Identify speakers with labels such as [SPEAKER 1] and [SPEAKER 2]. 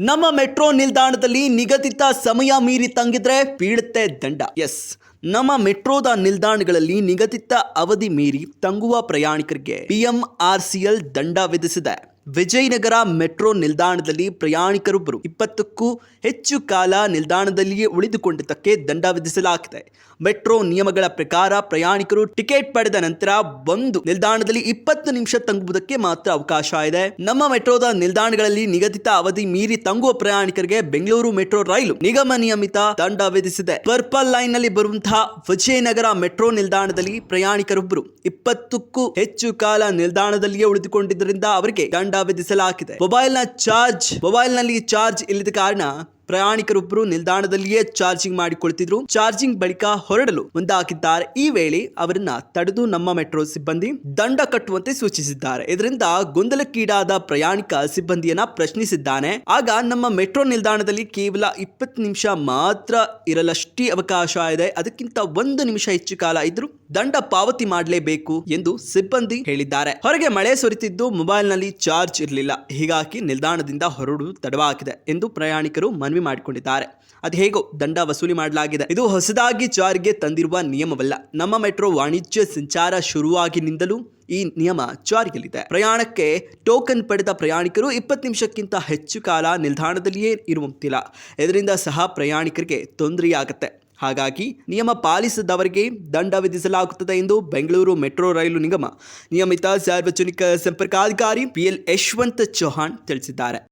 [SPEAKER 1] ನಮ್ಮ ಮೆಟ್ರೋ ನಿಲ್ದಾಣದಲ್ಲಿ ನಿಗದಿತ ಸಮಯ ಮೀರಿ ತಂಗಿದ್ರೆ ಬೀಳುತ್ತೆ ದಂಡ. ಎಸ್. ನಮ್ಮ ಮೆಟ್ರೋದ ನಿಲ್ದಾಣಗಳಲ್ಲಿ ನಿಗದಿತ ಅವಧಿ ಮೀರಿ ತಂಗುವ ಪ್ರಯಾಣಿಕರಿಗೆ ಪಿಎಂಆರ್ಸಿಎಲ್ ದಂಡ ವಿಧಿಸಿದೆ. ವಿಜಯನಗರ ಮೆಟ್ರೋ ನಿಲ್ದಾಣದಲ್ಲಿ ಪ್ರಯಾಣಿಕರೊಬ್ಬರು ಇಪ್ಪತ್ತಕ್ಕೂ ಹೆಚ್ಚು ಕಾಲ ನಿಲ್ದಾಣದಲ್ಲಿಯೇ ಉಳಿದುಕೊಂಡಿದ್ದಕ್ಕೆ ದಂಡ ವಿಧಿಸಲಾಗಿದೆ. ಮೆಟ್ರೋ ನಿಯಮಗಳ ಪ್ರಕಾರ ಪ್ರಯಾಣಿಕರು ಟಿಕೆಟ್ ಪಡೆದ ನಂತರ ಒಂದು ನಿಲ್ದಾಣದಲ್ಲಿ ಇಪ್ಪತ್ತು ನಿಮಿಷ ತಂಗುವುದಕ್ಕೆ ಮಾತ್ರ ಅವಕಾಶ ಇದೆ. ನಮ್ಮ ಮೆಟ್ರೋದ ನಿಲ್ದಾಣಗಳಲ್ಲಿ ನಿಗದಿತ ಅವಧಿ ಮೀರಿ ತಂಗುವ ಪ್ರಯಾಣಿಕರಿಗೆ ಬೆಂಗಳೂರು ಮೆಟ್ರೋ ರೈಲು ನಿಗಮ ನಿಯಮಿತ ದಂಡ ವಿಧಿಸಿದೆ. ಪರ್ಪಲ್ ಲೈನ್ನಲ್ಲಿ ಬರುವಂತಹ ವಿಜಯನಗರ ಮೆಟ್ರೋ ನಿಲ್ದಾಣದಲ್ಲಿ ಪ್ರಯಾಣಿಕರೊಬ್ಬರು ಇಪ್ಪತ್ತಕ್ಕೂ ಹೆಚ್ಚು ಕಾಲ ನಿಲ್ದಾಣದಲ್ಲಿಯೇ ಉಳಿದುಕೊಂಡಿದ್ದರಿಂದ ಅವರಿಗೆ ದಂಡ ವಿಧಿಸಲಾಗಿದೆ. ಮೊಬೈಲ್ನ ಚಾರ್ಜ್, ಮೊಬೈಲ್ನಲ್ಲಿ ಚಾರ್ಜ್ ಇಲ್ಲದ ಕಾರಣ ಪ್ರಯಾಣಿಕರೊಬ್ಬರು ನಿಲ್ದಾಣದಲ್ಲಿಯೇ ಚಾರ್ಜಿಂಗ್ ಮಾಡಿಕೊಳ್ತಿದ್ರು. ಚಾರ್ಜಿಂಗ್ ಬಳಿಕ ಹೊರಡಲು ಮುಂದಾಗಿದ್ದಾರೆ. ಈ ವೇಳೆ ಅವರನ್ನ ತಡೆದು ನಮ್ಮ ಮೆಟ್ರೋ ಸಿಬ್ಬಂದಿ ದಂಡ ಕಟ್ಟುವಂತೆ ಸೂಚಿಸಿದ್ದಾರೆ. ಇದರಿಂದ ಗೊಂದಲಕ್ಕೀಡಾದ ಪ್ರಯಾಣಿಕ ಸಿಬ್ಬಂದಿಯನ್ನ ಪ್ರಶ್ನಿಸಿದ್ದಾನೆ. ಆಗ ನಮ್ಮ ಮೆಟ್ರೋ ನಿಲ್ದಾಣದಲ್ಲಿ ಕೇವಲ ಇಪ್ಪತ್ತು ನಿಮಿಷ ಮಾತ್ರ ಇರಲಷ್ಟೇ ಅವಕಾಶ ಇದೆ. ಅದಕ್ಕಿಂತ ಒಂದು ನಿಮಿಷ ಹೆಚ್ಚು ಕಾಲ ಇದ್ರೂ ದಂಡ ಪಾವತಿ ಮಾಡಲೇಬೇಕು ಎಂದು ಸಿಬ್ಬಂದಿ ಹೇಳಿದ್ದಾರೆ. ಹೊರಗೆ ಮಳೆ ಸುರಿತಿದ್ದು ಮೊಬೈಲ್ನಲ್ಲಿ ಚಾರ್ಜ್ ಇರಲಿಲ್ಲ. ಹೀಗಾಗಿ ನಿಲ್ದಾಣದಿಂದ ಹೊರಡುವುದು ತಡವಾಗಿದೆ ಎಂದು ಪ್ರಯಾಣಿಕರು ಮನವಿ ಮಾಡಿಕೊಂಡಿದ್ದಾರೆ. ಅದು ಹೇಗೋ ದಂಡ ವಸೂಲಿ ಮಾಡಲಾಗಿದೆ. ಇದು ಹೊಸದಾಗಿ ಜಾರಿಗೆ ತಂದಿರುವ ನಿಯಮವಲ್ಲ. ನಮ್ಮ ಮೆಟ್ರೋ ವಾಣಿಜ್ಯ ಸಂಚಾರ ಶುರುವಾಗಿನಿಂದಲೂ ಈ ನಿಯಮ ಜಾರಿಯಲ್ಲಿದೆ. ಪ್ರಯಾಣಕ್ಕೆ ಟೋಕನ್ ಪಡೆದ ಪ್ರಯಾಣಿಕರು ಇಪ್ಪತ್ತು ನಿಮಿಷಕ್ಕಿಂತ ಹೆಚ್ಚು ಕಾಲ ನಿಲ್ದಾಣದಲ್ಲಿಯೇ ಇರುವಂತಿಲ್ಲ. ಇದರಿಂದ ಸಹ ಪ್ರಯಾಣಿಕರಿಗೆ ತೊಂದರೆಯಾಗುತ್ತೆ. ಹಾಗಾಗಿ ನಿಯಮ ಪಾಲಿಸದವರಿಗೆ ದಂಡ ವಿಧಿಸಲಾಗುತ್ತದೆ ಎಂದು ಬೆಂಗಳೂರು ಮೆಟ್ರೋ ರೈಲು ನಿಗಮ. ನಿಯಮಿತ ಸಾರ್ವಜನಿಕ ಸಂಪರ್ಕಾಧಿಕಾರಿ ಪಿ ಎಲ್ ಯಶವಂತ್ ಚೌಹಾಣ್ ತಿಳಿಸಿದ್ದಾರೆ.